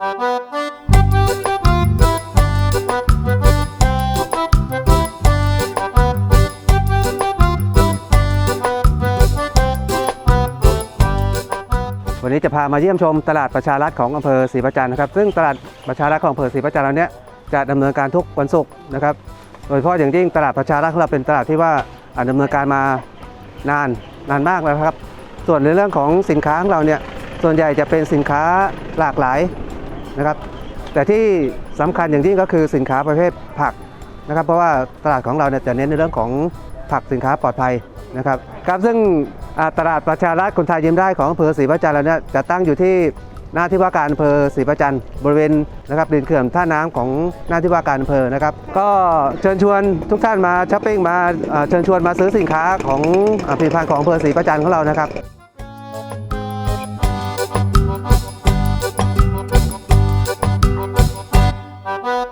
วันนี้จะพามาเยี่ยมชมตลาดประชารัฐของอำเภอศรีประจันทร์นะครับ ซึ่งตลาดประชารัฐของอำเภอศรีประจันทร์เราเนี้ยจะดำเนินการทุกวันศุกร์นะครับ โดยเฉพาะอย่างยิ่งตลาดประชารัฐของเราเป็นตลาดที่ว่าอ่าดำเนินการมานานนานมากแล้วครับ ส่วนในเรื่องของสินค้าของเราเนี่ยส่วนใหญ่จะเป็นสินค้าหลากหลาย นะครับ แต่ที่สำคัญอย่างยิ่งก็คือสินค้าประเภทผักนะครับ เพราะว่าตลาดของเราเนี่ยจะเน้นในเรื่องของผักสินค้าปลอดภัยนะครับครับซึ่งตลาดประชารัฐคนไทยยิ้มได้ของอำเภอศรีประจันทร์เราเนี่ยจะตั้งอยู่ที่หน้าที่ว่าการอำเภอศรีประจันทร์บริเวณนะครับดินเขื่อนท่าน้ำของหน้าที่ว่าการอำเภอนะครับ ก็เชิญชวนทุกท่านมาช้อปปิ้งมาเชิญชวนมาซื้อสินค้าของผลิตภัณฑ์ของอำเภอศรีประจันทร์ของเรานะครับ ค